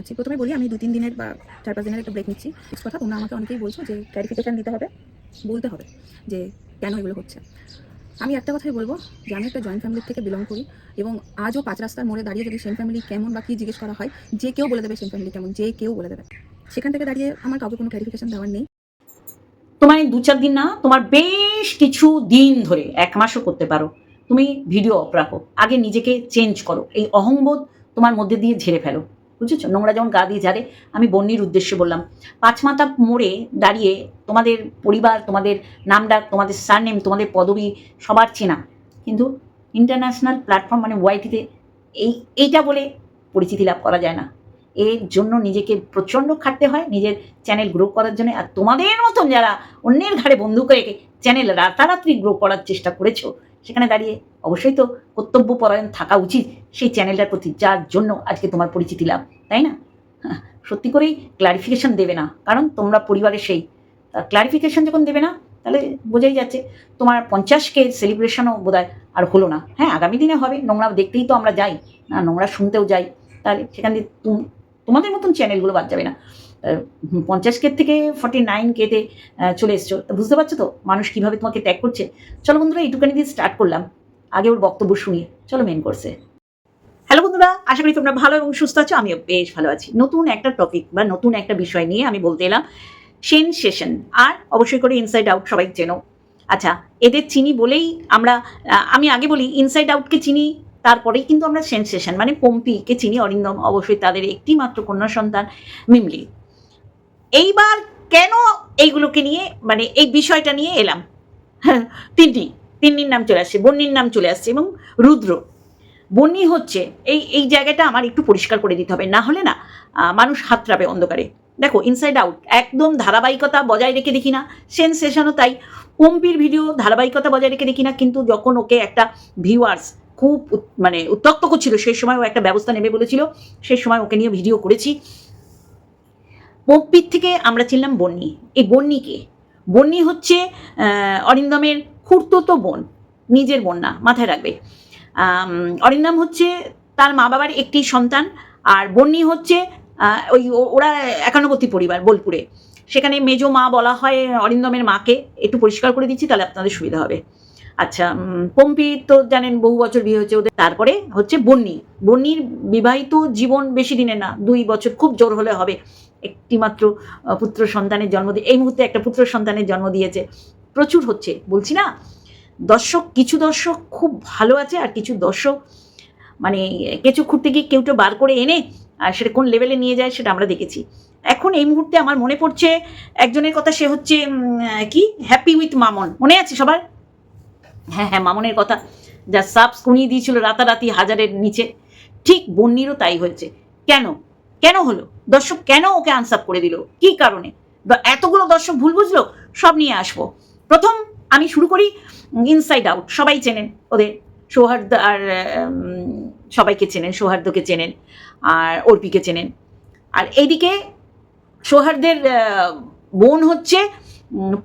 আচ্ছা প্রথমে বলি, আমি দু তিন দিনের বা চার পাঁচ দিনের একটা ব্রেক নিচ্ছি। Next কথা তোমরা আমাকে অনেকেই বলছো যে ক্লারিফিকেশন দিতে হবে, বলতে হবে যে, কেন এগুলো হচ্ছে। আমি একটা কথাই বলব, যে আমি একটা জয়েন্ট ফ্যামিলির থেকে বিলং করি এবং আজও পাঁচ রাস্তার মোড়ে দাঁড়িয়ে যদি সেম ফ্যামিলি কেমন বা কী জিজ্ঞেস করা হয়, যে কেউ বলে দেবে সেম ফ্যামিলি কেমন, যে কেউ বলে দেবে। সেখান থেকে দাঁড়িয়ে আমার কাউকে কোনো ক্লারিফিকেশন দেওয়ার নেই। তোমার এই দু চার দিন না, তোমার বেশ কিছু দিন ধরে, এক মাসও করতে পারো। তুমি ভিডিও অফ রাখো, আগে নিজেকে চেঞ্জ করো। এই অহংবোধ তোমার মধ্যে দিয়ে ঝেড়ে ফেলো। বুঝেছ? নোংরা যেমন গা দিয়ে ঝাড়ে, আমি বন্যির উদ্দেশ্যে বললাম। পাঁচমাথা মোড়ে দাঁড়িয়ে তোমাদের পরিবার, তোমাদের নামডাক, তোমাদের সারনেম তোমাদের পদবি সবার চেনা। কিন্তু ইন্টারন্যাশনাল প্ল্যাটফর্ম মানে ওয়াইটিতে এই, এইটা বলে পরিচিতি লাভ করা যায় না। এর জন্য নিজেকে প্রচণ্ড খাটতে হয়, নিজের চ্যানেল গ্রো করার জন্য। আর তোমাদের মতন যারা অন্যের ঘাড়ে বন্দুক রেখে চ্যানেল রাতারাত্রি গ্রো করার চেষ্টা করেছ সেখানে দাঁড়িয়ে অবশ্যই তো কর্তব্যপরায়ণ থাকা উচিত সেই চ্যানেলটার প্রতি যার জন্য আজকে তোমার পরিচিতি লাভ তাই না? হ্যাঁ, সত্যি করেই ক্লারিফিকেশন দেবে না কারণ তোমরা পরিবারের সেই। ক্লারিফিকেশন যখন দেবে না তাহলে বোঝাই যাচ্ছে তোমার পঞ্চাশকে সেলিব্রেশনও বোধহয় আর হলো না। হ্যাঁ আগামী দিনে হবে নোংরা দেখতেই তো আমরা যাই না নোংরা শুনতেও যাই। তাহলে সেখান দিয়ে তুম- তোমাদের মতন চ্যানেলগুলো বাদ যাবে না। পঞ্চাশ কে থেকে ফর্টি নাইন কেতে চলে এসছো। বুঝতে পারছ তো? মানুষ কীভাবে তোমাকে ত্যাগ করছে? চলো বন্ধুরা এইটুখানি দিয়ে স্টার্ট করলাম। আগে ওর বক্তব্য শুনি চলো মেন করছে হ্যালো বন্ধুরা, আশা করি তোমরা ভালো এবং সুস্থ আছো। আমিও বেশ ভালো আছি। নতুন একটা টপিক বা নতুন একটা বিষয় নিয়ে আমি বলতে এলাম সেনসেশন আর অবশ্যই করে ইনসাইড আউট সবাই চেনো। আচ্ছা এদের চিনি বলেই আমরা আমি আগে বলি ইনসাইড আউটকে চিনি, তারপরেই কিন্তু আমরা সেনসেশন মানে পম্পিকে চিনি। অরিন্দম অবশ্যই তাদের একটি মাত্র কন্যা সন্তান মিমলি এইবার কেন এইগুলোকে নিয়ে মানে এই বিষয়টা নিয়ে এলাম? হ্যাঁ, তিনটি। তিন্নির নাম চলে আসছে বন্যির নাম চলে আসছে এবং রুদ্র। বন্যি হচ্ছে এই এই জায়গাটা আমার একটু পরিষ্কার করে দিতে হবে। না হলে না মানুষ হাতরাবে অন্ধকারে। দেখো ইনসাইড আউট একদম ধারাবাহিকতা বজায় রেখে দেখি না। সেনসেশনও তাই। পম্পির ভিডিও ধারাবাহিকতা বজায় রেখে দেখি না কিন্তু যখন ওকে একটা ভিউয়ার্স খুব মানে উত্তক্ত করছিল সেই সময় ও একটা ব্যবস্থা নেবে বলেছিল। সেই সময় ওকে নিয়ে ভিডিও করেছি। পম্পির থেকে আমরা ছিলাম বন্যি এই বন্যিকে বন্যি হচ্ছে অরিন্দমের খুঁড়তো বোন, নিজের বোন না, মাথায় রাখবে। অরিন্দম হচ্ছে তার মা বাবার একটি সন্তান আর বন্যি হচ্ছে ওই ওরা একান্নবর্তী পরিবার, বোলপুরে। সেখানে মেজো মা বলা হয় অরিন্দমের মাকে। একটু পরিষ্কার করে দিচ্ছি, তাহলে আপনাদের সুবিধা হবে। আচ্ছা পম্পি তো জানেন বহু বছর বিয়ে হয়েছে ওদের। তারপরে হচ্ছে বন্যি বন্যির বিবাহিত জীবন বেশি দিনে না, দুই বছর খুব জোর হলে হবে। একটিমাত্র পুত্র সন্তানের জন্ম দিয়ে, এই মুহূর্তে একটা পুত্র সন্তানের জন্ম দিয়েছে। প্রচুর হচ্ছে, বলছি না? দর্শক, কিছু দর্শক খুব ভালো আছে আর কিছু দর্শক মানে কেঁচু খুঁড়তে গিয়ে কেউটা বার করে এনে, আর সেটা কোন লেভেলে নিয়ে যায় সেটা আমরা দেখেছি। এখন এই মুহূর্তে আমার মনে পড়ছে, একজনের কথা সে হচ্ছে কি? Happy with Mamon. মনে আছে সবার? হ্যাঁ হ্যাঁ মামনের কথা। যা সাবস কুনিয়ে দিয়েছিল রাতারাতি হাজারের নিচে। ঠিক বন্যিরও তাই হয়েছে। কেন? কেন হলো? দর্শক কেন ওকে আনসাপ করে দিল? কি কারণে? এতগুলো দর্শক ভুল বুঝলো? সব নিয়ে আসব। প্রথম আমি শুরু করি ইনসাইড আউট সবাই চেনেন ওদের। সৌহার্দ আর সবাইকে চেনেন, সৌহার্দ্যকে চেনেন আর অর্পিকে চেনেন। আর এইদিকে সৌহার্দের বোন হচ্ছে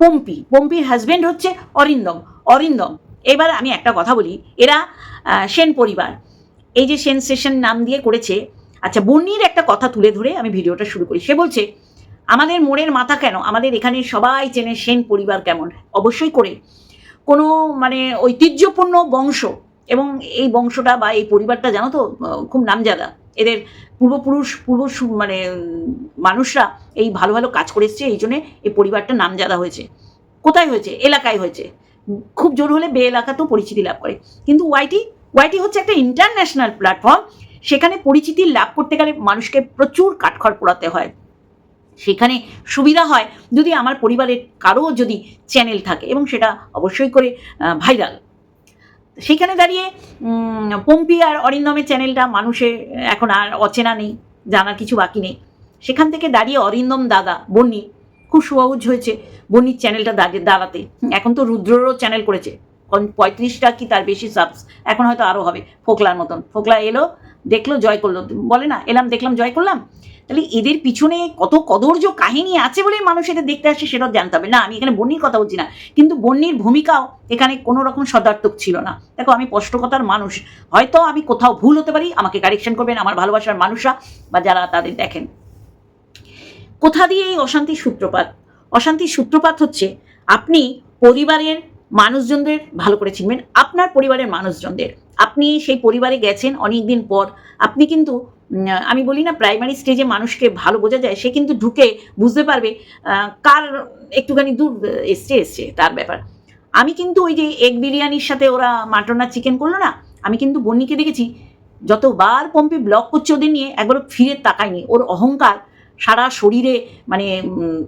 পম্পি। পম্পির হাজবেন্ড হচ্ছে অরিন্দম। অরিন্দম, এবার আমি একটা কথা বলি। এরা সেন পরিবার। এই যে সেনসেশন নাম দিয়ে করেছে আচ্ছা বন্যির একটা কথা তুলে ধরে আমি ভিডিওটা শুরু করি। সে বলছে, আমাদের মোড়ের মাথা কেন? আমাদের এখানে সবাই চেনে সেন পরিবার কেমন? অবশ্যই করে। কোনো মানে ঐতিহ্যপূর্ণ বংশ এবং এই বংশটা বা এই পরিবারটা জানো তো, খুব নামজাদা। এদের পূর্বপুরুষ, পূর্ব মানে মানুষরা এই ভালো ভালো কাজ করে এই জন্যে এই পরিবারটা নামজাদা হয়েছে। কোথায় হয়েছে? এলাকায় হয়েছে। খুব জোর হলে বে এলাকাতেও পরিচিতি লাভ করে। কিন্তু ওয়াইটি ওয়াইটি হচ্ছে একটা ইন্টারন্যাশনাল প্ল্যাটফর্ম সেখানে পরিচিতি লাভ করতে গেলে মানুষকে প্রচুর কাঠখড় পোড়াতে হয়। সেখানে সুবিধা হয় যদি আমার পরিবারের কারও যদি চ্যানেল থাকে এবং সেটা অবশ্যই করে ভাইরাল। সেখানে দাঁড়িয়ে পম্পি আর অরিন্দমের চ্যানেলটা মানুষের এখন আর অচেনা নেই, জানার কিছু বাকি নেই। সেখান থেকে দাঁড়িয়ে অরিন্দম দাদা, বন্নি, খুব সহজ হয়েছে বন্নির চ্যানেলটা দাঁড়িয়ে দাঁড়াতে। এখন তো রুদ্ররও চ্যানেল করেছে। পঁয়ত্রিশটা কি তার বেশি সাবস এখন হয়তো আরও হবে, ফোকলার মতন। ফোকলা এলো দেখল, জয় করল। বলে না, এলাম, দেখলাম, জয় করলাম? তাহলে এদের পিছনে কত কদর্য কাহিনী আছে বলেই মানুষ এটা দেখতে আসে, সেটাও জানতে হবে। না, আমি এখানে বন্যির কথা বলছি না, কিন্তু বন্যির ভূমিকাও এখানে কোনো রকম সদার্থক ছিল না। দেখো, আমি স্পষ্টকতার মানুষ। হয়তো আমি কোথাও ভুল হতে পারি, আমাকে কারেকশন করবেন আমার ভালোবাসার মানুষরা বা যারা তাদের দেখেন। কোথা দিয়ে এই অশান্তির সূত্রপাত? অশান্তির সূত্রপাত হচ্ছে, আপনি পরিবারের মানুষজনদের ভালো করে চিনবেন, আপনার পরিবারের মানুষজনদের। আপনি সেই পরিবারে গেছেন অনেক দিন পর, আপনি কিন্তু আমি বলি না প্রাইমারি স্টেজে মানুষকে ভালো বোঝা যায়, সে কিন্তু ঢুকে বুঝতে পারবে কার একটুখানি দূর এসছে এসছে তার ব্যাপার। আমি কিন্তু ওই যে এগ বিরিয়ানির সাথে ওরা মাটন আর চিকেন করল না, আমি কিন্তু বন্নিকে দেখেছি, যতবার পম্পি ব্লক করছে ওদের নিয়ে একবার ফিরে তাকায়নি। ওর অহংকার সারা শরীরে মানে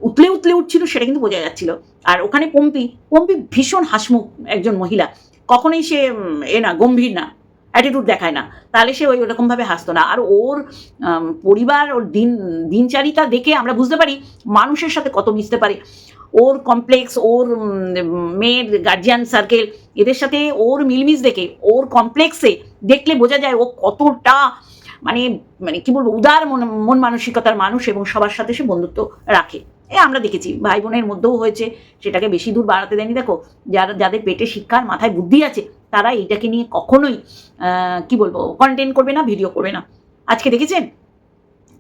উতলে উতলে উঠছিল সেটা কিন্তু বোঝা যাচ্ছিল। আর ওখানে পম্পি পম্পি ভীষণ হাসমুখ একজন মহিলা। কখনোই সে এ না, গম্ভীর না অ্যাটিটিউড দেখায় না। তাহলে সে ওই ওরকমভাবে হাসতো না। আর ওর পরিবার, ওর দিন, দিনচারিতা দেখে আমরা বুঝতে পারি মানুষের সাথে কত মিশতে পারে। ওর কমপ্লেক্স ওর মেয়ের গার্জিয়ান সার্কেল এদের সাথে ওর মিলমিশ দেখে, ওর কমপ্লেক্সে দেখলে বোঝা যায় ও কতটা মানে মানে কি বলব, উদার মন মন মানসিকতার মানুষ এবং সবার সাথে সে বন্ধুত্ব রাখে। এ আমরা দেখেছি ভাই বোনের মধ্যেও হয়েছে, সেটাকে বেশি দূর বাড়াতে দেয়নি। দেখো, যারা, যাদের পেটে শিক্ষার মাথায় বুদ্ধি আছে, তারা এইটাকে নিয়ে কখনোই কি বলব কন্টেন্ট করবে না ভিডিও করবে না। আজকে দেখেছেন?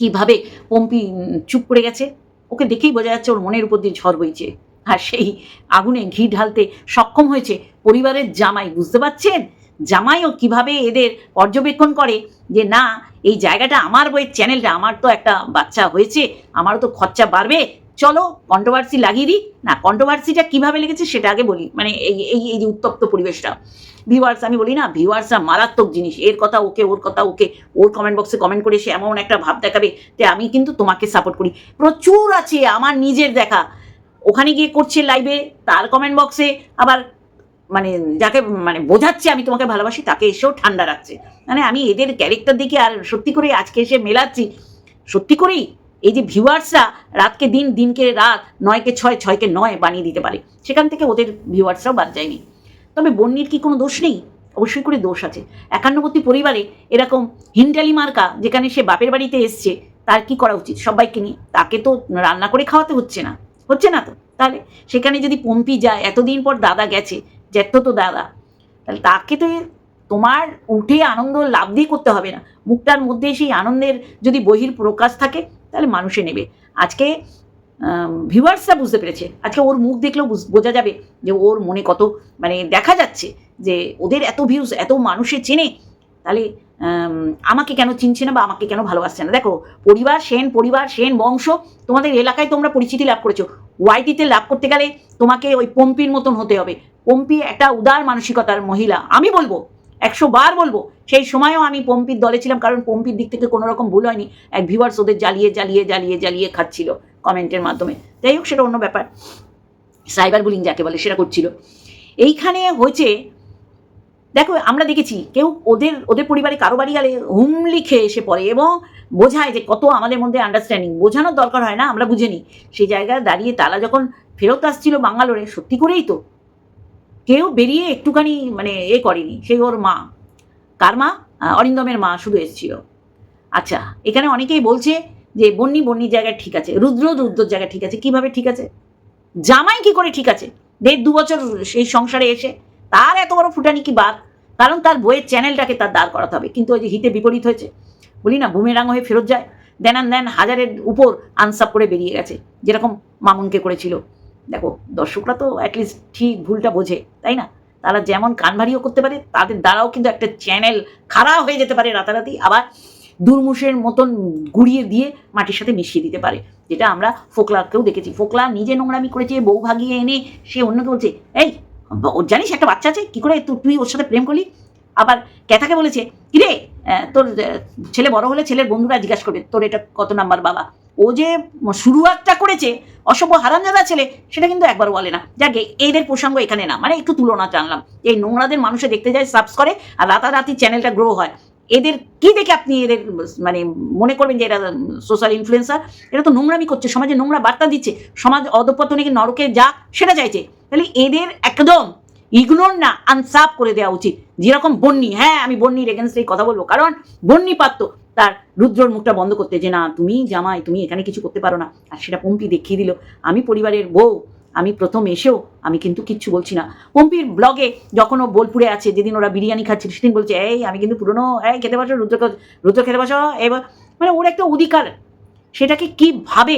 কীভাবে পম্পি চুপ করে গেছে? ওকে দেখেই বোঝা যাচ্ছে ওর মনের উপর দিয়ে ঝড় বইছে। আর সেই আগুনে ঘি ঢালতে সক্ষম হয়েছে পরিবারের জামাই, বুঝতে পারছেন? জামাইও কীভাবে এদের পর্যবেক্ষণ করে যে, না, এই জায়গাটা আমার বইয়ের চ্যানেলটা আমার তো একটা বাচ্চা হয়েছে, আমারও তো খরচা বাড়বে চলো কন্ট্রোভার্সি লাগিয়ে দিই। না কন্ট্রোভার্সিটা কীভাবে লেগেছে সেটা আগে বলি। মানে এই এই এই যে উত্তপ্ত পরিবেশটা। ভিউয়ার্স আমি বলি না ভিউয়ার্সরা মারাত্মক জিনিস। এর কথা ওকে, ওর কথা ওকে, ওর কমেন্ট বক্সে কমেন্ট করে সে এমন একটা ভাব দেখাবে যে আমি কিন্তু তোমাকে সাপোর্ট করি। প্রচুর আছে আমার নিজের দেখা। ওখানে গিয়ে করছে লাইভে তার কমেন্ট বক্সে আবার মানে যাকে মানে বোঝাচ্ছে আমি তোমাকে ভালোবাসি, তাকে এসেও ঠান্ডা রাখছে। মানে আমি এদের ক্যারেক্টার দেখে আর সত্যি করে আজকে এসে মেলাচ্ছি। সত্যি করেই এই যে ভিউয়ার্সরা রাতকে দিন, দিনকে রাত, নয়কে ছয়, ছয়কে নয় বানিয়ে দিতে পারে। সেখান থেকে ওদের ভিউয়ার্সরাও বাদ যায়নি। তবে বন্যির কি কোনো দোষ নেই? অবশ্যই করে দোষ আছে। একান্নবর্তী পরিবারে এরকম হিন্ডালি মার্কা যেখানে সে বাপের বাড়িতে এসছে, তার কি করা উচিত সবাইকে নিয়ে? তাকে তো রান্না করে খাওয়াতে হচ্ছে না। হচ্ছে না তো? তাহলে সেখানে যদি পম্পি যায়, এতদিন পর দাদা গেছে জ্যাঠতো তো দাদা, তাহলে তাকে তো তোমার উঠে আনন্দ লাভ দিয়ে করতে হবে না। মুখটার মধ্যে সেই আনন্দের যদি বহির প্রকাশ থাকে তাহলে মানুষে নেবে। আজকে ভিউয়ার্সরা বুঝতে পেরেছে। আজকে ওর মুখ দেখলেও বোঝা যাবে যে ওর মনে কত মানে দেখা যাচ্ছে যে ওদের এত ভিউজ এত মানুষে চেনে, তাহলে আমাকে কেন চিনছে না বা আমাকে কেন ভালোবাসছে না? দেখো, পরিবার সেন পরিবার সেন, বংশ, তোমাদের এলাকায় তোমরা পরিচিতি লাভ করেছ। ওয়াইটিতে লাভ করতে গেলে তোমাকে ওই পম্পির মতন হতে হবে। পম্পি একটা উদার মানসিকতার মহিলা। আমি বলব, একশো বার বলব সেই সময়ও আমি পম্পির দলে ছিলাম, কারণ পম্পির দিক থেকে কোনো রকম ভুল হয়নি। এক ভিউয়ার্স ওদের জ্বালিয়ে জ্বালিয়ে জ্বালিয়ে জ্বালিয়ে খাচ্ছিল কমেন্টের মাধ্যমে। যাই হোক, সেটা অন্য ব্যাপার। সাইবার বুলিং যাকে বলে, সেটা করছিল। এইখানে হয়েছে, দেখো, আমরা দেখেছি, কেউ ওদের ওদের পরিবারে কারও বাড়ি গেলে হুমলি খেয়ে এসে পড়ে এবং বোঝায় যে কত আমাদের মধ্যে আন্ডারস্ট্যান্ডিং বোঝানোর দরকার হয় না, আমরা বুঝে নিই। সেই জায়গায় দাঁড়িয়ে তালা যখন ফেরত আসছিল বাঙ্গালোরে, সত্যি করেই তো, কেউ বেরিয়ে একটুখানি মানে এ করেনি। সেই ওর মা। কার মা? অরিন্দমের মা শুধু এসেছিল। আচ্ছা এখানে অনেকেই বলছে যে বন্যি, বন্যির জায়গায় ঠিক আছে, রুদ্র, রুদ্রর জায়গায় ঠিক আছে, কীভাবে ঠিক আছে? জামাই কি করে ঠিক আছে? দেড় দু বছর সেই সংসারে এসে তার এত বড় ফুটানি কি বাদ? কারণ তার বইয়ের চ্যানেলটাকে তার দাঁড় করাতে হবে। কিন্তু ওই যে হিতে বিপরীত হয়েছে, বলি না বুমেরাং হয়ে ফেরত যায়, দেন দেন হাজারের উপর আনসাপ করে বেরিয়ে গেছে, যেরকম মামুনকে করেছিল। দেখো, দর্শকরা তো অ্যাটলিস্ট ঠিক ভুলটা বোঝে, তাই না? তারা যেমন কানভারিও করতে পারে, তাদের দ্বারাও কিন্তু একটা চ্যানেল খারাপ হয়ে যেতে পারে রাতারাতি, আবার দুর্মুষের মতন গুড়িয়ে দিয়ে মাটির সাথে মিশিয়ে দিতে পারে, যেটা আমরা ফোকলাকেও দেখেছি। ফোকলা নিজে নোংরামি করেছে, বউ ভাগিয়ে এনে সে অন্যকে বলছে, এই ওর জানিস একটা বাচ্চা আছে? কি করে তুই ওর সাথে প্রেম করলি? আবার ক্যাথাকে বলেছে, কিরে তোর ছেলে বড় হলে ছেলের বন্ধুরা জিজ্ঞাসা করবে, তোর এটা কত নাম্বার বাবা? ও যে শুরুয়াতটা করেছে অসভ্য হারামজাদা ছেলে, সেটা কিন্তু একবার বলে না। যাকে এদের প্রসঙ্গ এখানে না মানে একটু তুলনা জানলাম। এই নোংরাদের মানুষে দেখতে যায় সাবস করে, আর রাতারাতি চ্যানেলটা গ্রো হয়। এদের কি দেখে আপনি এদের মানে মনে করবেন যে এরা সোশ্যাল ইনফ্লুয়েন্সার এরা তো নোংরামি করছে, সমাজে নোংরা বার্তা দিচ্ছে, সমাজ অধপতনে নরকে যা, সেটা চাইছে। তাহলে এদের একদম ইগনোর না আনসাফ করে দেওয়া উচিত। যেরকম বন্যি হ্যাঁ আমি বন্যির এগেনস্টে কথা বলব, কারণ বন্যি পারত তার রুদ্রর মুখটা বন্ধ করতে যে, না, তুমি জামাই, তুমি এখানে কিছু করতে পারো না। আর সেটা পম্পি দেখিয়ে দিল, আমি পরিবারের বউ, আমি প্রথম এসেও আমি কিন্তু কিচ্ছু বলছি না। পম্পির ব্লগে যখন ও বোলপুরে আছে, যেদিন ওরা বিরিয়ানি খাচ্ছিল সেদিন বলছে, এই, আমি কিন্তু পুরনো, এই, খেতে বসো রুদ্র রুদ্র খেতে বসো এবার মানে ওর একটা অধিকার, সেটাকে কীভাবে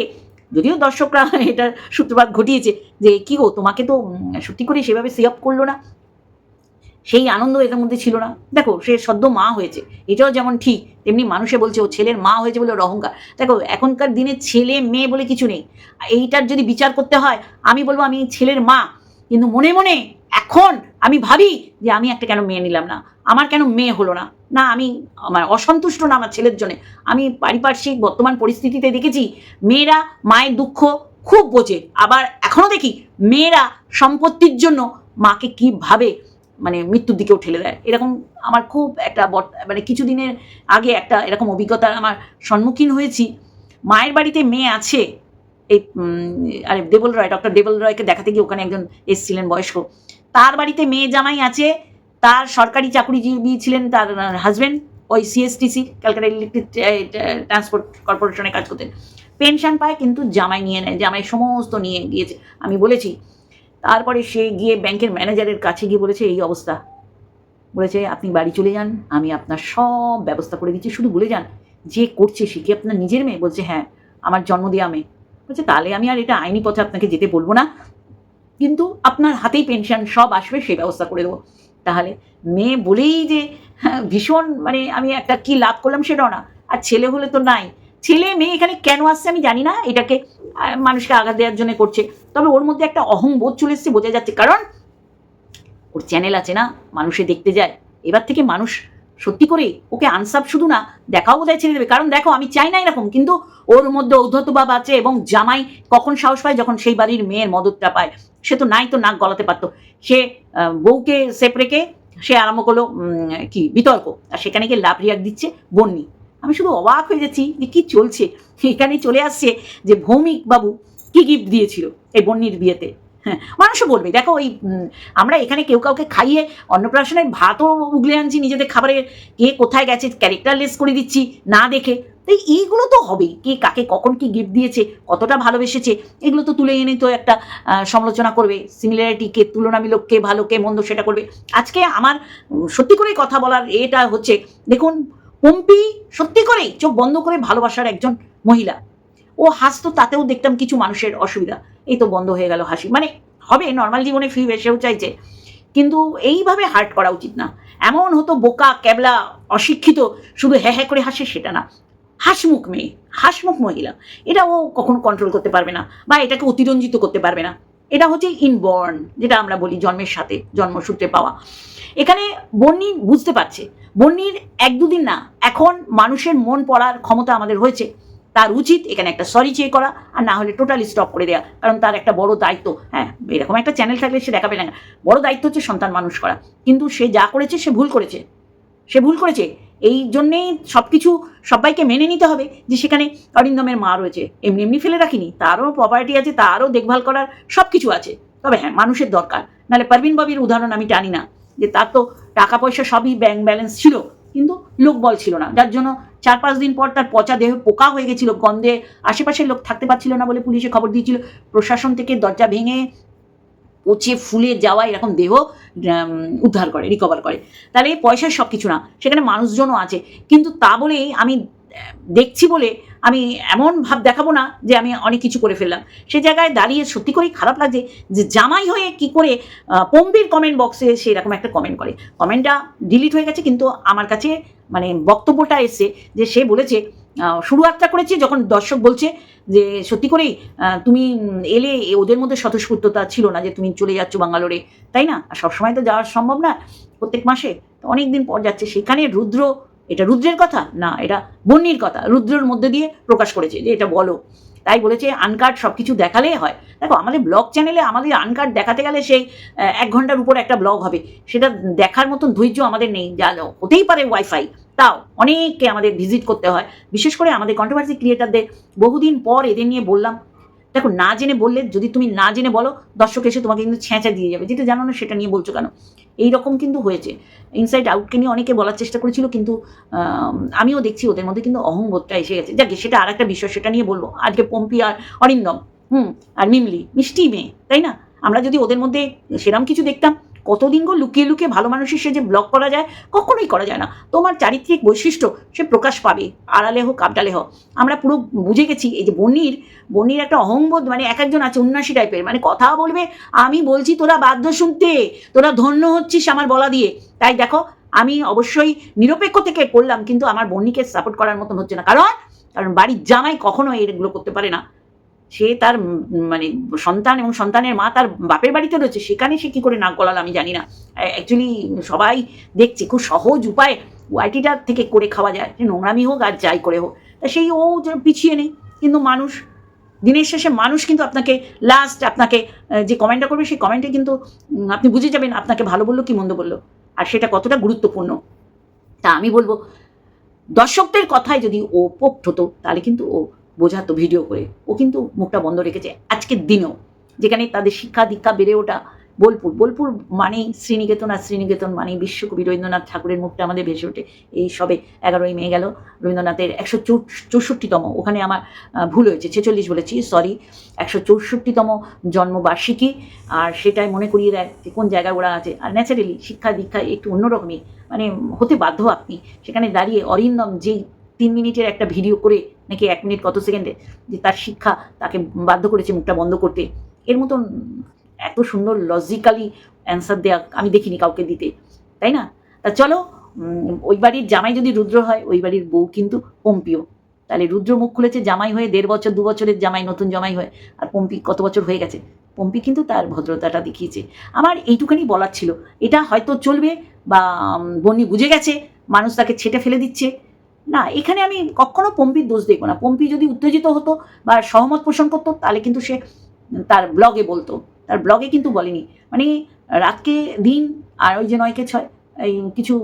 যদিও দর্শকরা এটা সূত্রপাত ঘটিয়েছে, যে কি গো, তোমাকে তো সত্যি করে সেভাবে সি আপ করল না? সেই আনন্দ এটার মধ্যে ছিল না। দেখো, সে সদ্য মা হয়েছে, এটাও যেমন ঠিক, তেমনি মানুষে বলছে, ও ছেলের মা হয়েছে বলে ওর অহংকার। দেখো, এখনকার দিনে ছেলে মেয়ে বলে কিছু নেই। এইটার যদি বিচার করতে হয়, আমি বলব আমি ছেলের মা। কিন্তু মনে মনে, এখন আমি ভাবি যে আমি একটা কেন মেয়ে নিলাম না? আমার কেন মেয়ে হলো না? না, আমি আমার অসন্তুষ্ট না আমার ছেলের জন্য। আমি পারিপার্শ্বিক বর্তমান পরিস্থিতিতে দেখেছি, মেয়েরা মায়ের দুঃখ খুব বোঝে। আবার এখনও দেখি, মেয়েরা সম্পত্তির জন্য মাকে কীভাবে মানে মৃত্যুর দিকেও ঠেলে দেয়। এরকম আমার খুব একটা মানে কিছুদিনের আগে একটা এরকম অভিজ্ঞতার আমার সম্মুখীন হয়েছি। মায়ের বাড়িতে মেয়ে আছে, এই আরে দেবল রয়, ডক্টর দেবল রয়কে দেখাতে গিয়ে ওখানে একজন এসেছিলেন বয়স্ক। তার বাড়িতে মেয়ে জামাই আছে, তার সরকারি চাকরিজীবী ছিলেন তার হাজবেন্ড ওই সিএসটিসি ক্যালকাটা ইলেকট্রিক ট্রান্সপোর্ট কর্পোরেশনে কাজ করতেন। পেনশন পায় কিন্তু জামাই নিয়ে নেয়, জামাই সমস্ত নিয়ে গিয়েছে। আমি বলেছি তারপরে সে গিয়ে ব্যাংকের ম্যানেজারের কাছে গিয়ে বলেছে এই অবস্থা। বলেছে আপনি বাড়ি চলে যান আমি আপনার সব ব্যবস্থা করে দিচ্ছি শুধু বলে যান যে করছে সে কি আপনার নিজের মেয়ে? বলছে হ্যাঁ আমার জন্ম দেওয়া মেয়ে। বলছে তাহলে আমি আর এটা আইনি পথে আপনাকে যেতে বলব না কিন্তু আপনার হাতেই পেনশন সব আসবে সেই ব্যবস্থা করে দেবো। তাহলে মেয়ে বলেই যে হ্যাঁ, ভীষণ মানে আমি একটা কি লাভ করলাম সেটাও না আর ছেলে হলে তো নাই। ছেলে মেয়ে এখানে কেন আসছে আমি জানি না, এটাকে মানুষকে আঘাত দেওয়ার জন্য করছে। তবে ওর মধ্যে একটা অহংবোধ চলে এসছে, বোঝা যাচ্ছে। কারণ ওর চ্যানেল আছে না, মানুষে দেখতে যায়। এবার থেকে মানুষ সত্যি করে ওকে আনসাপ শুধু না, দেখাও বোধহয় ছেড়ে দেবে। কারণ দেখো, আমি চাই না এরকম, কিন্তু ওর মধ্যে ঔদ্ধত ভাব আছে এবং জামাই কখন সাহস পায় যখন সেই বাড়ির মেয়ের মদতটা পায়। সে তো নাই তো নাক গলাতে পারতো। সে বউকে সেপ রেখে সে আরম্ভ করল কি, বিতর্ক। আর সেখানে গিয়ে লাভ রিয়াক দিচ্ছে বন্যি আমি শুধু অবাক হয়ে যাচ্ছি যে কি চলছে? এখানে চলে আসছে যে ভৌমিক বাবু কি গিফট দিয়েছিল এই বন্যির বিয়েতে? হ্যাঁ মানুষও বলবে, দেখো ওই আমরা এখানে কেউ কাউকে খাইয়ে অন্নপ্রাশনের ভাতও উগলে আনছি, নিজেদের খাবারের কে কোথায় গেছে ক্যারেক্টার লেস করে দিচ্ছি, না দেখে। তাই এইগুলো তো হবেই, কে কাকে কখন কি গিফট দিয়েছে, কতটা ভালোবেসেছে, এগুলো তো তুলে এনে তো একটা সমালোচনা করবে। সিমিলারিটি কে, তুলনামূলক কে ভালো, কে মন্দ সেটা করবে। আজকে আমার সত্যি করে কথা বলার এটা হচ্ছে, দেখুন পম্পি সত্যি করেই চোখ বন্ধ করে ভালোবাসার একজন মহিলা। ও হাসতো, তাতেও দেখতাম কিছু মানুষের অসুবিধা। এই তো বন্ধ হয়ে গেল হাসি। মানে হবে নর্মাল জীবনে ফিরবে সেও চাইছে। কিন্তু এইভাবে হার্ট করা উচিত না। এমন হতো, বোকা, ক্যাবলা, অশিক্ষিত, শুধু হ্যাঁ হ্যাঁ করে হাসে সেটা না। হাসমুখ মেয়ে, হাসমুখ মহিলা। এটা ও কখনো কন্ট্রোল করতে পারবে না বা এটাকে অতিরঞ্জিত করতে পারবে না। এটা হচ্ছে ইনবর্ন যেটা আমরা বলি জন্মের সাথে, জন্মসূত্রে পাওয়া। এখানে বন্নি বুঝতে পারছে। বন্যির এক দুদিন না, এখন মানুষের মন পড়ার ক্ষমতা আমাদের হয়েছে। তার উচিত এখানে একটা সরি চেয়ে করা, আর না হলে টোটালি স্টপ করে দেওয়া কারণ তার একটা বড় দায়িত্ব। হ্যাঁ এরকম একটা চ্যানেল থাকলে সে দেখাবে না। বড় দায়িত্ব হচ্ছে সন্তান মানুষ করা। কিন্তু সে যা করেছে, সে ভুল করেছে। সে ভুল করেছে। এই জন্যেই সব কিছু সবাইকে মেনে নিতে হবে যে সেখানে অরিন্দমের মা রয়েছে। এমনি এমনি ফেলে রাখিনি। তারও প্রপার্টি আছে, তারও দেখভাল করার সব কিছু আছে। তবে হ্যাঁ মানুষের দরকার। নাহলে পারভিন বাবির উদাহরণ আমি জানি না। যে তার তো টাকা পয়সা সবই ব্যাংক ব্যালেন্স ছিল, কিন্তু লোকবল ছিল না। যার জন্য চার পাঁচ দিন পর তার পচা দেহ পোকা হয়ে গেছিল, গন্ধে আশেপাশের লোক থাকতে পারছিল না বলে পুলিশে খবর দিয়েছিল। প্রশাসন থেকে দরজা ভেঙে পচে ফুলে যাওয়া এরকম দেহ উদ্ধার করে রিকভার করে। তাহলে পয়সার সব কিছু না, সেখানে মানুষজনও আছে। কিন্তু তা বলেই আমি দেখছি বলে আমি এমন ভাব দেখাবো না যে আমি অনেক কিছু করে ফেললাম। সে জায়গায় দাঁড়িয়ে সত্যি করেই খারাপ লাগছে যে জামাই হয়ে কি করে পম্পির কমেন্ট বক্সে সে এরকম একটা কমেন্ট করে। কমেন্টটা ডিলিট হয়ে গেছে কিন্তু আমার কাছে মানে বক্তব্যটা এসছে যে সে বলেছে শুরুয়াতটা করেছে যখন দর্শক বলছে যে সত্যি করেই তুমি এলে ওদের মধ্যে স্বতঃস্ফূর্ততা ছিল না যে তুমি চলে যাচ্ছ বাঙ্গালোরে, তাই না? সবসময় তো যাওয়া সম্ভব না প্রত্যেক মাসে। অনেক দিন পর যাচ্ছে। সেখানে রুদ্র এটা রুদ্রের কথা? না, এটা বন্যির কথা। রুদ্রের মধ্যে দিয়ে প্রকাশ করেছে যে এটা বলো। তাই বলেছে আনকার্ড সব কিছু দেখালেই হয়। দেখো, আমাদের ব্লগ চ্যানেলে আমাদের আনকার্ড দেখাতে গেলে সেই এক ঘণ্টার উপর একটা ব্লগ হবে। সেটা দেখার মতন ধৈর্য আমাদের নেই। যা হতেই পারে ওয়াইফাই তাও অনেককে আমাদের ভিজিট করতে হয়। বিশেষ করে আমাদের কন্ট্রোভার্সি ক্রিয়েটারদের বহুদিন পর এদের নিয়ে বললাম। দেখো, না জেনে বললে, যদি তুমি না জেনে বলো, দর্শক এসে তোমাকে কিন্তু ছেঁচা দিয়ে যাবে। যেটা জানো না, সেটা নিয়ে বলছো কেন? এই রকম কিন্তু হয়েছে। ইনসাইড আউটকে নিয়ে অনেকে বলার চেষ্টা করেছিল কিন্তু আম, আমিও দেখছি ওদের মধ্যে কিন্তু অহংবোধটা এসে গেছে। যাকে সেটা আর একটা বিষয় সেটা নিয়ে বলব। আজকে পম্পি আর অরিন্দম হুম আর মিমলি মিষ্টি মেয়ে তাই না? আমরা যদি ওদের মধ্যে সেরম কিছু দেখতাম কতদিন গো লুকিয়ে লুকিয়ে ভালো মানুষের সে যে ব্লক করা যায়, কখনোই করা যায় না। তোমার চারিত্রিক বৈশিষ্ট্য সে প্রকাশ পাবে, আড়ালে হোক, কাপডালে হোক। আমরা পুরো বুঝে গেছি, এই যে বন্যির বন্যির একটা অহংবোধ মানে এক একজন আছে, উন্নাসী টাইপের মানে কথা বলবে, আমি বলছি তোরা বাধ্য শুনতে, তোরা ধন্য হচ্ছিস আমার বলা দিয়ে। তাই দেখো, আমি অবশ্যই নিরপেক্ষ থেকে করলাম, কিন্তু আমার বন্যিকে সাপোর্ট করার মতন হচ্ছে না। কারণ? কারণ বাড়ির জামাই কখনো এগুলো করতে পারে না। সে তার মানে সন্তান এবং সন্তানের মা তার বাপের বাড়িতে রয়েছে, সেখানে সে কি করে নাক গলাল আমি জানি না। অ্যাকচুয়ালি সবাই দেখছে খুব সহজ উপায় ওয়াইটিটা থেকে করে খাওয়া যায় নোংরামি হোক আর যাই করে হোক। তা সেই ও পিছিয়ে নেই, কিন্তু মানুষ, দিনের শেষে মানুষ কিন্তু আপনাকে লাস্ট আপনাকে যে কমেন্টটা করবে সেই কমেন্টে কিন্তু আপনি বুঝে যাবেন আপনাকে ভালো বলল কি মন্দ বলল। আর সেটা কতটা গুরুত্বপূর্ণ, তা আমি বলব, দর্শকদের কথায় যদি ও পোক্ত হতো তাহলে কিন্তু ও বোঝাতো ভিডিও করে। ও কিন্তু মুখটা বন্ধ রেখেছে আজকের দিনেও। যেখানে তাদের শিক্ষা দীক্ষা বেড়ে ওঠা বোলপুর। বোলপুর মানেই শ্রীনিকেতন আর শ্রীনিকেতন মানেই বিশ্বকবি রবীন্দ্রনাথ ঠাকুরের মুখটা আমাদের ভেসে ওঠে। এই সবে এগারোই মে গেল, রবীন্দ্রনাথের একশো চৌষট্টিতম। ওখানে আমার ভুল হয়েছে, ছেচল্লিশ বলেছি সরি একশো চৌষট্টিতম জন্মবার্ষিকী। আর সেটাই মনে করিয়ে দেয় যে কোন জায়গায় ওরা আছে। আর ন্যাচারালি শিক্ষা দীক্ষা একটু অন্যরকমই। মানে হতে বাধ্য আপনি। সেখানে দাঁড়িয়ে অরিন্দম যেই তিন মিনিটের একটা ভিডিও করে নাকি এক মিনিট কত সেকেন্ডে যে তার শিক্ষা তাকে বাধ্য করেছে মুখটা বন্ধ করতে। এর মতন এত সুন্দর লজিক্যালি অ্যান্সার দেওয়া আমি দেখিনি কাউকে দিতে, তাই না? তা চলো ওই বাড়ির জামাই যদি রুদ্র হয়, ওই বাড়ির বউ কিন্তু পম্পিও। তাহলে রুদ্র মুখ খুলেছে, জামাই হয়ে দেড় বছর, দু বছরের জামাই, নতুন জামাই হয়ে, আর পম্পি কত বছর হয়ে গেছে? পম্পি কিন্তু তার ভদ্রতাটা দেখিয়েছে। আমার এইটুখানি বলার ছিল, এটা হয়তো চলবে বা বন্যি বুঝে গেছে, মানুষ তাকে ছেটে ফেলে দিচ্ছে না, এখানে আমি কখনো পম্পির দোষ দেখব না। পম্পি যদি উত্তেজিত হতো বা সহমত পোষণ করতো, তাহলে কিন্তু সে তার ব্লগে বলতো। তার ব্লগে কিন্তু বলেনি। মানে রাতকে দিন আর ওই যে নয়কে ছয়, এই কিছু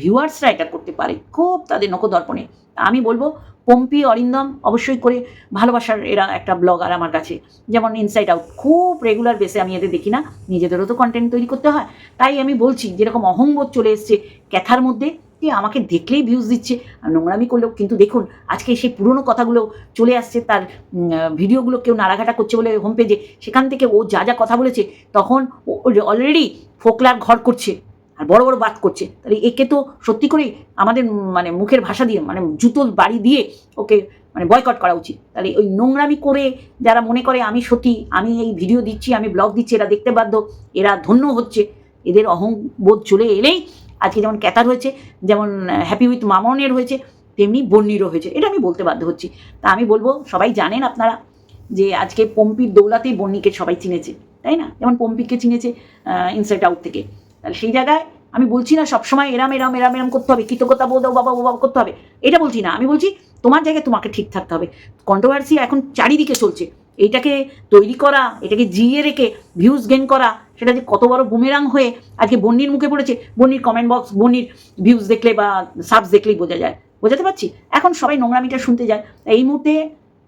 ভিউয়ার্সরা এটা করতে পারে। খুব তাদের নখদর্পণে। আমি বলব, পম্পি, অরিন্দম অবশ্যই করে ভালোবাসার এরা একটা ব্লগ আর আমার কাছে। যেমন ইনসাইড আউট খুব রেগুলার বেসে আমি এদের দেখি না। নিজেদেরও তো কন্টেন্ট তৈরি করতে হয়। তাই আমি বলছি, যেরকম অহংবোধ চলে এসছে ক্যাথার মধ্যে যে আমাকে দেখলেই ভিউজ দিচ্ছে। আর নোংরামি করলেও কিন্তু দেখুন, আজকে সেই পুরনো কথাগুলো চলে আসছে, তার ভিডিওগুলো কেউ নাড়াঘাটা করছে বলে হোম পেজে সেখান থেকে ও যা যা কথা বলেছে, তখন অলরেডি ফোকলার ঘর করছে, আর বড় বড় বাত করছে। তাহলে একে তো সত্যি করেই আমাদের মানে মুখের ভাষা দিয়ে মানে জুতো বাড়ি দিয়ে ওকে মানে বয়কট করা উচিত। তাহলে ওই নোংরামি করে যারা মনে করে আমি সত্যি আমি এই ভিডিও দিচ্ছি, আমি ব্লগ দিচ্ছি, এরা দেখতে বাধ্য, এরা ধন্য হচ্ছে। এদের অহংবোধ চলে এলেই আজকে যেমন ক্যাতার হয়েছে, যেমন হ্যাপি উইথ মামনের হয়েছে, তেমনি বন্যিরও হয়েছে। এটা আমি বলতে বাধ্য হচ্ছি। তা আমি বলব, সবাই জানেন আপনারা যে আজকে পম্পির দৌলাতেই বন্যিকে সবাই চিনেছে, তাই না? যেমন পম্পিকে চিনেছে ইনসাইড আউট থেকে। তাহলে সেই জায়গায় আমি বলছি না সবসময় এরাম এরাম এরাম এরাম করতে হবে, কৃতজ্ঞতা বোধ বাবা ও বাবা করতে হবে। এটা বলছি না, আমি বলছি তোমার জায়গায় তোমাকে ঠিক থাকতে হবে। কন্ট্রোভার্সি এখন চারিদিকে চলছে। এইটাকে তৈরি করা, এটাকে জিয়ে রেখে ভিউজ গেন করা, সেটা যে কত বড় বুমেরাং হয়ে আজকে বন্যির মুখে পড়েছে বন্যির কমেন্ট বক্স বন্যির ভিউজ দেখলে বা সাবস দেখলেই বোঝা যায়। বোঝাতে পারছি? এখন সবাই নোংরামিটা শুনতে যায়। এই মুহূর্তে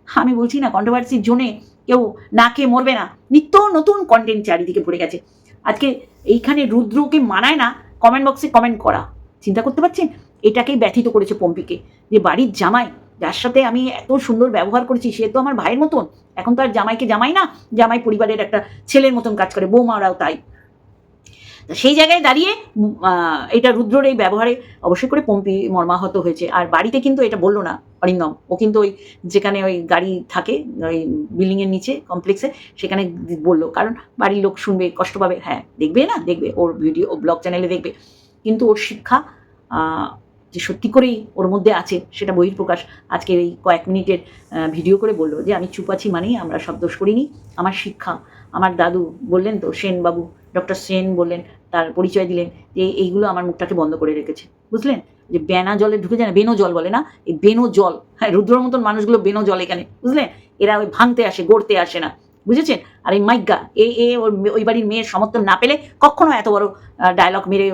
আমি বলছি না কন্ট্রোভার্সির জোনে কেউ না খেয়ে মরবে না। নিত্য নতুন কন্টেন্ট চারিদিকে পড়ে গেছে। আজকে এইখানে রুদ্রকে মানায় না কমেন্ট বক্সে কমেন্ট করা। চিন্তা করতে পারছেন? এটাকেই ব্যথিত করেছে পম্পিকে। যে বাড়ির জামাই যার সাথে আমি এত সুন্দর ব্যবহার করেছি, সে তো আমার ভাইয়ের মতন। এখন তো আর জামাইকে জামাই না, জামাই পরিবারের একটা ছেলের মতন কাজ করে, বৌমারাও তাই। সেই জায়গায় দাঁড়িয়ে এটা রুদ্রর এই ব্যবহারে অবশ্যই করে পম্পি মর্মাহত হয়েছে। আর বাড়িতে কিন্তু এটা বলল না, অরিন্দম। ও কিন্তু ওই যেখানে ওই গাড়ি থাকে, ওই বিল্ডিংয়ের নিচে কমপ্লেক্সে সেখানে বলল। কারণ বাড়ির লোক শুনবে, কষ্ট পাবে। হ্যাঁ দেখবে না? দেখবে। ওর ভিডিও ও ব্লগ চ্যানেলে দেখবে। কিন্তু ওর শিক্ষা যে সত্যি করেই ওর মধ্যে আছে সেটা বহির্প্রকাশ আজকের এই কয়েক মিনিটের ভিডিও করে বলল যে আমি চুপ আছি মানেই আমরা সব দোষ করিনি। আমার শিক্ষা, আমার দাদু বললেন তো সেন বাবু ডক্টর সেন বললেন, তার পরিচয় দিলেন যে এইগুলো আমার মুখটাকে বন্ধ করে রেখেছে। বুঝলেন? যে বেনা জলে ঢুকে যায় না, বেনো জল বলে না? এই বেনো জল হ্যাঁ রুদ্রর মতন মানুষগুলো বেনো জল এখানে, বুঝলেন? এরা ওই ভাঙতে আসে, গড়তে আসে না। বুঝেছেন? আর এই মাইগা এ এ ওই বাড়ির মেয়ের সমর্থন না পেলে কখনো এত বড় ডায়লগ মেরে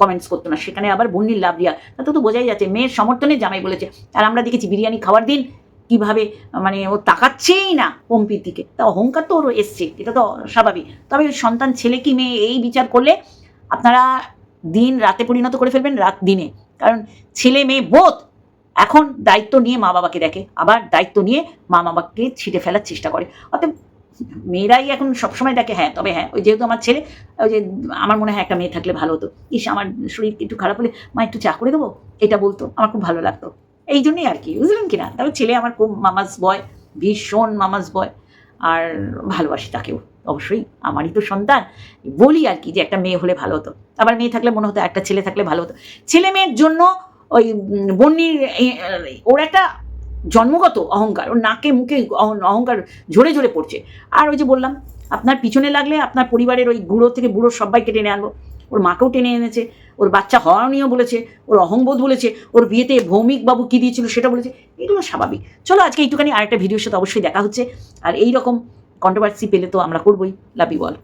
কমেন্টস করতো না। সেখানে আবার বন্যির লাভ রিয়া তাতে তো বোঝাই যাচ্ছে, মেয়ের সমর্থনে জামাই বলেছে। আর আমরা দেখেছি বিরিয়ানি খাওয়ার দিন কীভাবে মানে ও তাকাচ্ছেই না পম্পির দিকে। তা অহংকার তো ওর এসছে, এটা তো স্বাভাবিক। তবে সন্তান ছেলে কি মেয়ে এই বিচার করলে আপনারা দিন রাতে পরিণত করে ফেলবেন, রাত দিনে। কারণ ছেলে মেয়ে বোধ এখন দায়িত্ব নিয়ে মা বাবাকে দেখে, আবার দায়িত্ব নিয়ে মা বাবাকে ছিটে ফেলার চেষ্টা করে। অতএব মেয়েরাই এখন সবসময় দেখে হ্যাঁ তবে হ্যাঁ ওই যেহেতু আমার ছেলে, ওই যে আমার মনে হয় একটা মেয়ে থাকলে ভালো হতো। ইস, আমার শরীর একটু খারাপ হলে মা একটু চা করে দেবো? এটা বলতো, আমার খুব ভালো লাগতো। এই জন্যই আর কি, বুঝলেন কি না? তবে ছেলে আমার খুব মামাস বয়, ভীষণ মামাস বয়, আর ভালোবাসি তাকেও। অবশ্যই আমারই তো সন্তান। বলি আর কি যে একটা মেয়ে হলে ভালো হতো। আবার মেয়ে থাকলে মনে হতো, একটা ছেলে থাকলে ভালো হতো। ছেলে মেয়ের জন্য ওই বন্যির ওর একটা জন্মগত অহংকার, ওর নাকে, মুখে অহংকার ঝরে ঝরে পড়ছে। আর ওই যে বললাম, আপনার পিছনে লাগলে আপনার পরিবারের ওই বুড়ো থেকে বুড়ো সবাইকে টেনে আনব। ওর মাকেও টেনে এনেছে, ওর বাচ্চা হওয়া নিয়েও বলেছে, ওর অহংবোধ বলেছে, ওর বিয়েতে ভৌমিক বাবু কী দিয়েছিল সেটা বলেছে, এগুলো স্বাভাবিক। চলো আজকে একটুখানি আরেকটা ভিডিওর সাথে অবশ্যই দেখা হচ্ছে। আর এই রকম কন্ট্রোভার্সি পেলে তো আমরা করবোই। Love you all